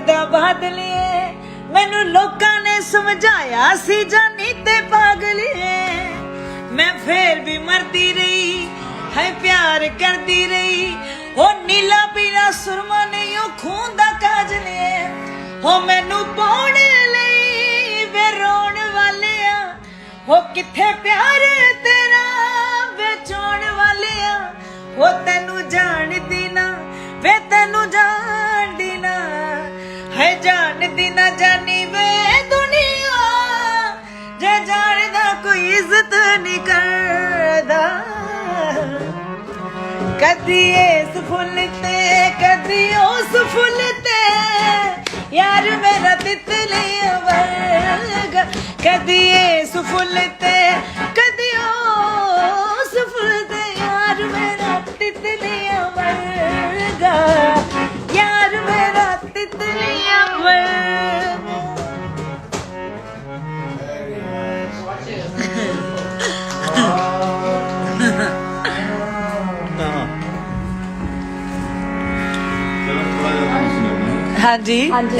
ਦਾ ਬਾਦਲੀਏ। ਮੈਨੂੰ ਲੋਕਾਂ ਨੇ ਸਮਝਾਇਆ ਸੀ, ਜਾਨੀ ਤੇ ਪਾਗਲੀਏ। ਮੈਂ ਫੇਰ ਵੀ ਮਰਦੀ ਰਹੀ ਹੈ ਪਿਆਰ ਕਰਦੀ ਰਹੀ। ਉਹ ਨੀਲਾ ਪੀਲਾ ਸੁਰਮਾ ਨਹੀਂ ਉਹ ਖੂਨ ਦਾ ਕਾਜਲੇ ਹੋ ਮੈਨੂੰ ਪਾਉਣ ਲਈ ਵੇ ਰੋਣ ਵਾਲਿਆ। ਹੋ ਕਿੱਥੇ ਪਿਆਰ ਤੇਰਾ ਵੇਚਣ ਵਾਲਿਆ। ਹੋ ਤੈਨੂੰ ਜਾਣਦੀ ਨਾ, ਵੇ ਤੈਨੂੰ ਜਾਣਦੀ ਜਾਣਦੀ ਨਾ ਜਾਣੀ ਵੇ ਦੁਨੀਆ। ਜੇ ਜਾਣਦਾ ਕੋਈ ਇੱਜ਼ਤ ਨਹੀਂ ਕਰਦਾ। ਕਦੀ ਇਸ ਫੁੱਲ ਤੇ, ਕਦੀ ਉਸ ਫੁੱਲ ਤੇ। ਯਾਰ ਮੇਰਾ ਤਿਤਲੀ ਵਰਗਾ। ਕਦੀ ਇਸ ਫੁੱਲ ਤੇ, ਕਦੀ ਹਾਂਜੀ ਹਾਂਜੀ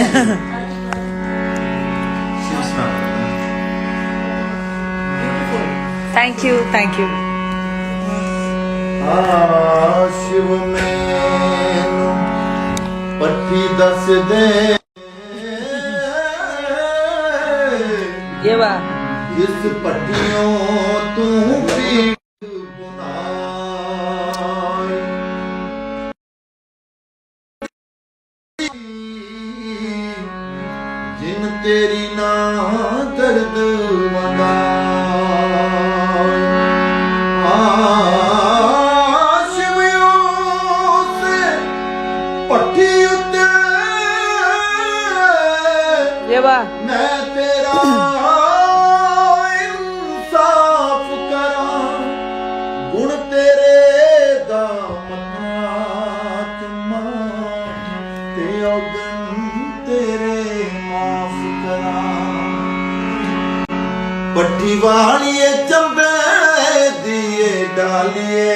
ਥੈਂਕ ਯੂ ਥੈਂਕ ਯੂ ਆ ਸ਼ਿਵ ਮੈਨੂੰ ਪੱਠੀ ਦੱਸ ਦੇ ਇਹ ਵਾ ਇਸ ਪੱਟੀਓਂ ਤੂੰ ਪੀੜ ਤੇਰੀ ਨਾ ਦਰਦ ਸੇ ਉੱਤੇ ਵਾ ਮੈਂ ਤੇਰਾ ਪੱਟੀ ਵਾਲੀਏ ਚੰਬੇ ਦੀਏ ਡਾਲੀਏ।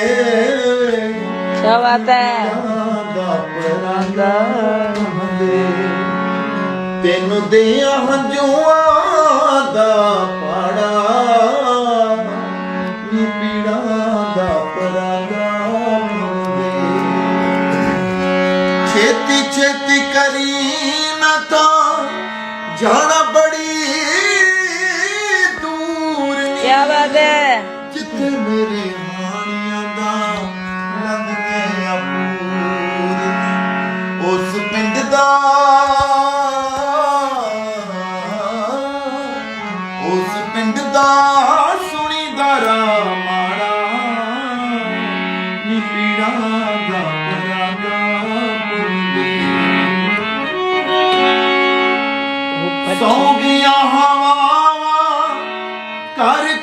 ਕੀ ਬਾਤ ਹੈ। ਦਾ ਪਰਾਂਦਾ ਦੇ ਤੈਨੂੰ ਦਿਆਂ ਹੰਝੂਆਂ ਦਾ ਪਾੜਾ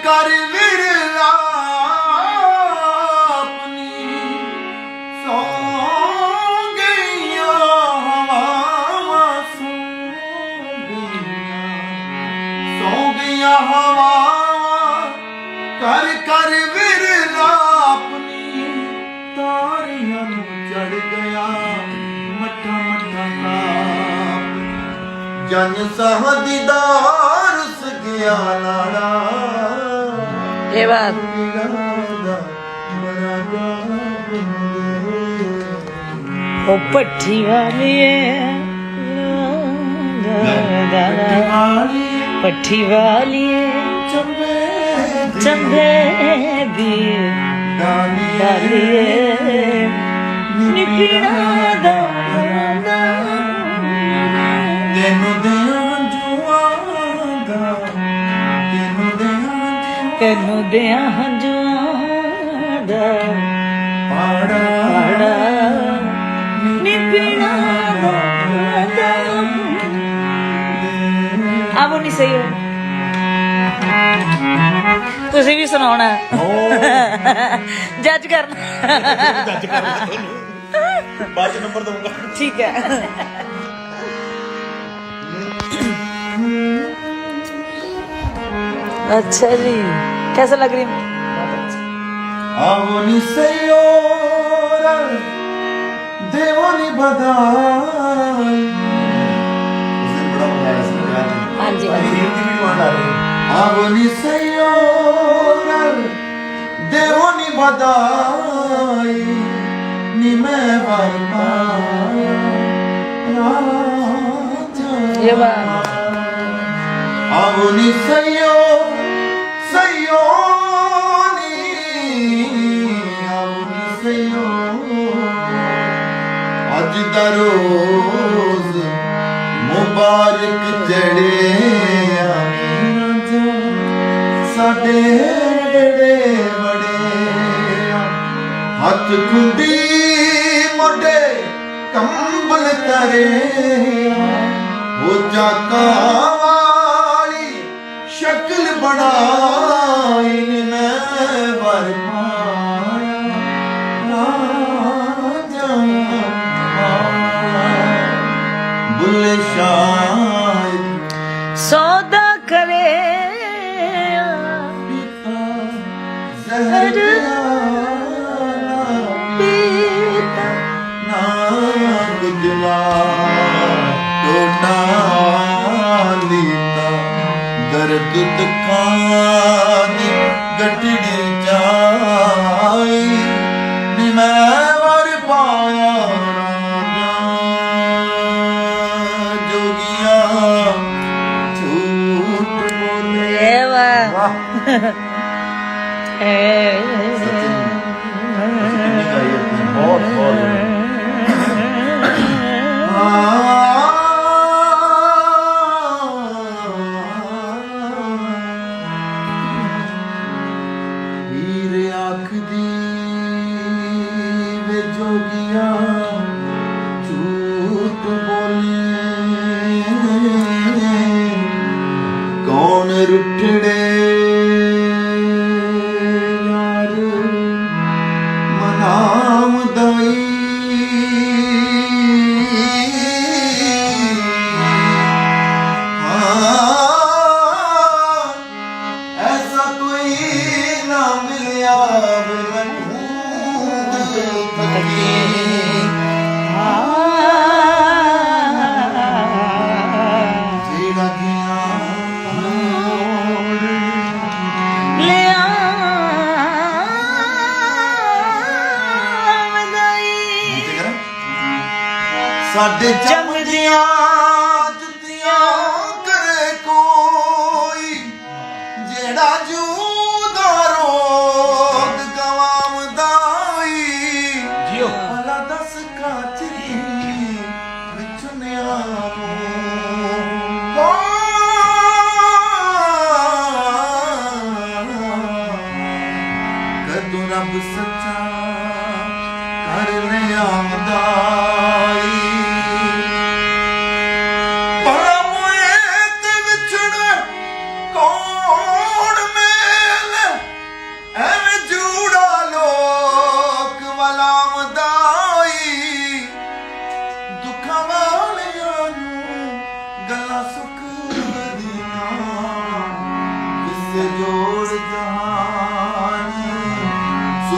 ਕਰ ਵਿਰਲਾ ਆਪਣੀ ਸੌ ਗਈਆਂ ਹਵਾਵਾਂ, ਸੌ ਗਈਆਂ। ਸੌ ਗਈਆਂ ਹਵਾਵਾਂ, ਕਰ ਕਰ ਵਿਰਲਾ ਆਪਣੀ ਤਾਰੀਆਂ ਨੂੰ ਚੜ ਗਿਆ ਮੱਠਾ ਮੱਠਾ ਨਾਪ ਜਨ ਸਹਦੀਦਾਰ ਦੀਦਾਰ ਗਿਆ ਲਾੜਾ ਇਹ ਬਾਤ। ਦਾ ਮਰਾਗਾ ਉਹ ਪੱਠੀ ਵਾਲੀਏ ਪੱਠੀ ਵਾਲੀਏ ਚੰਬੇ ਚੰਦੇ ਦੀ ਵਾਲੀਏ ਨਿਪੀੜਾ ਦਾ ਤੈਨੂੰ ਦਿਆਂ ਤੈਨੂੰ ਦਿਆਂ ਹੰਝੂਆਂ ਦਾ ਪਾੜਾ ਪਾੜਾ ਨਿਪਣਾ ਦਾ ਆਵੋ ਨਹੀਂ ਸਹੀ ਹੋ ਤੁਸੀਂ ਵੀ ਸੁਣਾਉਣਾ ਜੱਜ ਕਰਨਾ ਜੱਜ ਕਰਨਾ ਬਾਅਦ ਨੰਬਰ ਦਊਂਗਾ ਠੀਕ ਹੈ अच्छा जी कैसा लग रही आवनी सयोर देवनी बधाई उस दिन बड़ा मजा आया इसमें याद है हाँ जी अभी रील की वीडियो आ रही है आवनी सयोर देवनी बधाई नी मैं भाई पाया ये बात आवनी सयोर ਅੱਜ ਮੁਬਾਰਕ ਚੜਿਆ ਸਾਡੇ ਡੇ ਬੜੇ ਹੱਥ ਖੁੰਡੀ ਮੋਢੇ ਕੰਬਲ ਕਰੇ ਹੋ ਜਾਕਾ ਵਾਲੀ ਸ਼ਕਲ ਬਣਾਈ ਨੀ ਮੈਂ ਵਰ ਬੁੱਲੇ ਸ਼ਾਇਦ ਸੌਦਾ ਕਰੇ। ਜ਼ਹਿਰ ਪੀਤਾ। ਨਾ ਗੁਜਲਾ ਟੋਟਾ ਲੀਤਾ। ਦਰਦ ਦੁੱਖਾਂ ਦੀ ਗੱਟੜੀ ਚਾਈ ਨੀ ਮੈਂ ਵਰ ਪਾਇਆ। ਵਾਹ ਬਹੁਤ ਬਹੁਤ ਹੀਰ ਆਖਦੀ ਸਾਡੇ ਜੰਮਦੀਆਂ ਜੁੱਤੀਆਂ ਕਰੇ ਕੋਈ। ਜਿਹੜਾ ਜੂਦਾ ਰੋਗ ਗਵਾਉਂਦਾਈ ਜਿਓ। ਭਲਾ ਦੱਸ ਕਾਚਰੀ ਵਿੱਚ ਨਿਆਰੋ ਕਦੋਂ ਰੱਬ ਸੱਚਾ ਕਰ ਲਿਆਉਂਦਾਈ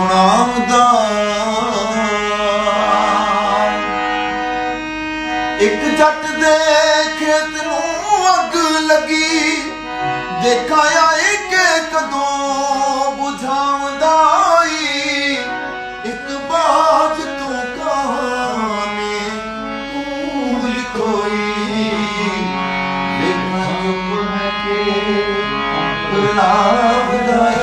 ਸੁਣਾਉਂਦਾ। ਇੱਕ ਜੱਟ ਦੇ ਖੇਤ ਨੂੰ ਅੱਗ ਲੱਗੀ। ਦੇਖਾਇਆ ਇੱਕ ਕਦੋਂ ਬੁਝਾਉਂਦਾ ਈ। ਇੱਕ ਬਾਜ ਤੋਂ ਕਹਾਣੀ ਕੂਲ ਕੋਈ। ਦੇਖਣਾ ਚੁੱਪ ਹੈ ਕਿ ਗੁਲਾਬ ਦੇਵਾ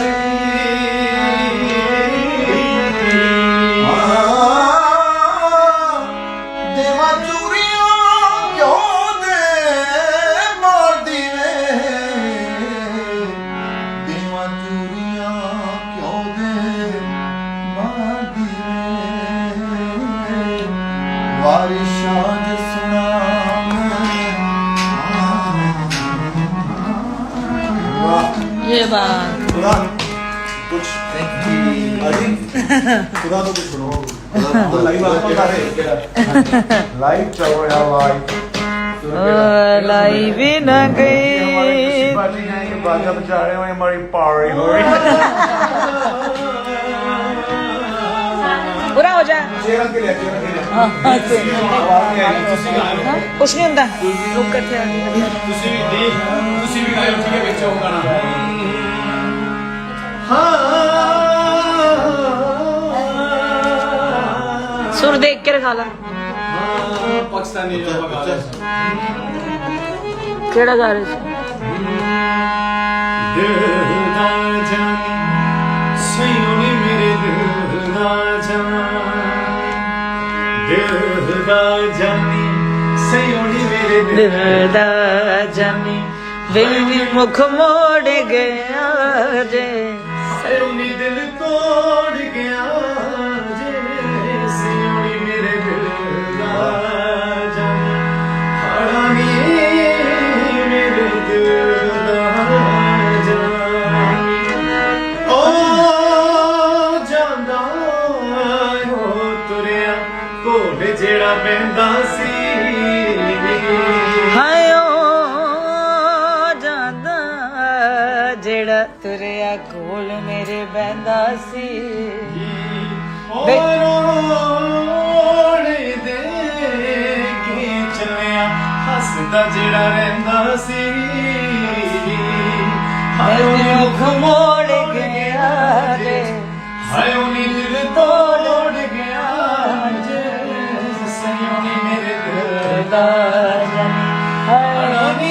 ਧੰਨਵਾਦ ਖੁਦਾ ਕੁਝ ਅਜੀ ਖੁਦਾ ਤੋਂ ਕੁਝ ਬਣਾਓ ਲਾਈਵ ਆਪਾਂ ਕਰ ਰਹੇ ਲਾਈਵ ਚਲੋ ਯਾ ਲਾਈਵ ਲਾਈਵ ਹੀ ਨਾ ਗਈ ਹਮਾਰੀ ਹੈ ਕਿ ਬਾਜਾ ਬਚਾ ਰਹੇ ਹੋ ਹਮਾਰੀ ਪਾਰੀ ਹੋ ਰਹੀ ਬੁਰਾ ਹੋ ਜਾ ਚੇਰਾ ਕੇ ਲੈ ਚੇਰਾ ਕੇ ਲੈ ਕੁਛ ਨਹੀਂ ਹੁੰਦਾ ਲੋਕ ਇਕੱਠੇ ਆ ਗਏ ਤੁਸੀਂ ਵੀ ਦੇਖ ਤੁਸੀਂ ਵੀ ਗਾਇਓ ਠੀਕ ਹੈ ਵਿੱਚ ਹੋਗਾ ਨਾ ਸੁਰ ਦੇਖ ਕੇ ਰਖਾ ਲਾ। ਪਾਕਿਸਤਾਨੀ ਜੋ ਕਿਹੜਾ ਗਾ ਰਹੇ ਸੀ? ਦਿਲ ਦਾ ਜਾਨੀ ਸਈਓਨੀ ਮੇਰੇ ਦਿਲ ਦਾ ਦਿਲ ਸਈਓਨੀ ਮੇਰੇ ਦਿਲ ਦਾ ਜਾਨੀ। ਵੇ ਮੁਖ ਮੋੜ ਗਿਆ ਜੇ। ਸਈਓਨੀ ਦਿਲ ਤੋੜ ਗਿਆ ਜੇ। ਸਈਓਨੀ ਮੇਰੇ ਦਿਲ ਦਾ ਜਾਨੀ ਹਾਰਾਨੀ ਮੇਰੇ ਦਿਲ ਦਾ ਜਾਨੀ ਓ ਜਾਂਦਾ ਹੋ ਤੁਰਿਆ ਕੋਲ ਜਿਹੜਾ ਪੈਂਦਾ ਬੈੰਦਾ ਸੀ ਓ ਰੋਣੇ ਦੇ ਕੇ ਚੱਲਿਆ ਹੱਸਦਾ ਜਿਹੜਾ ਰਹਿੰਦਾ ਸੀ। ਹਾਏ ਨੀ ਮੁਖ ਮੋੜ ਗਿਆ ਜੇ। ਹਾਏ ਓ ਨੀ ਦਿਲ ਤੋੜ ਗਿਆ ਜੇ। ਸਈਓ ਨੀ ਮੇਰੇ ਦਿਲ ਦਾ ਹਾਇਓ ਨੀ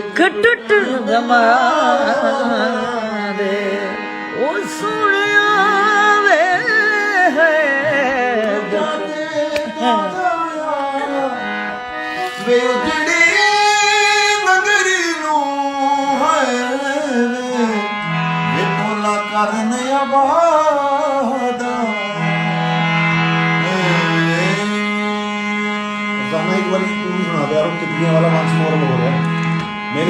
ਘਟਟ ਗਮਾ ਦੇ ਉਹ ਸੁਣਿਆ ਵੇ ਹੈ। ਵੇ ਜਿਹੜੀ ਨਗਰੀ ਨੂੰ ਹੈ। ਵੇ ਟੋਲਾ ਕਰਨ ਆਬਾਦਾ। ਗਾਣਾ ਇੱਕ ਵਾਰੀ ਤੂੰ ਸੁਣਾ ਦੇ ਯਾਰ ਉਹ ਵਾਲਾ ਵਾਂਸ ਮੋਰ ਹੋ ਰਿਹਾ। हो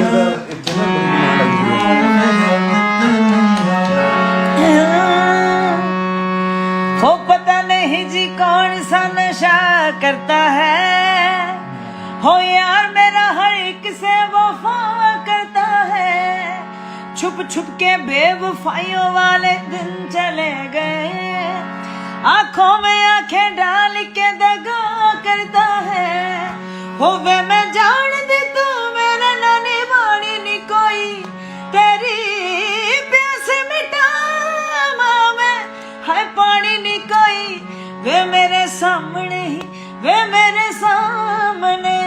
पता नहीं जी कौन सा नशा करता है। हो यार मेरा हर एक से वफा करता है। छुप छुप के बेवफाइयों वाले दिन चले गए। आँखों में आँखें डाल के दगा करता है। हो वे मैं जान ਮੇਰੇ ਸਾਹਮਣੇ ਹੀ ਵੇ ਮੇਰੇ ਸਾਹਮਣੇ।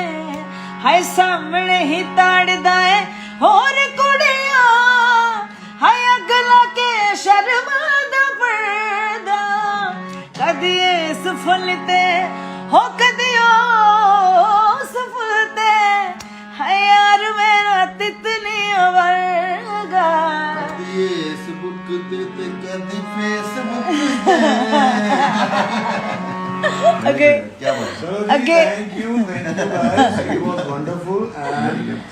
ਹਾਏ ਸਾਹਮਣੇ ਹੀ ਤਾੜਦਾ ਏ ਹੋਰ ਕੁੜੀਆਂ। ਹਾਏ ਅਗਲਾ ਕੇ ਸ਼ਰਮ ਦਾ ਪਰਦਾ। ਕਦੀ ਇਸ ਫੁੱਲ ਤੇ ਹੋ ਕਦੀ ਉਸ ਫੁੱਲ ਤੇ। ਹਾਏ ਯਾਰ ਮੇਰਾ ਤਿਤਨੀ ਵਰਗਾ। ਕਦੀ ਇਸ ਬੁੱਕ ਤੇ ਕਦੀ ਫੇਸਬੁੱਕ ਤੇ okay. Okay. Thank you. Thank you guys. It was wonderful and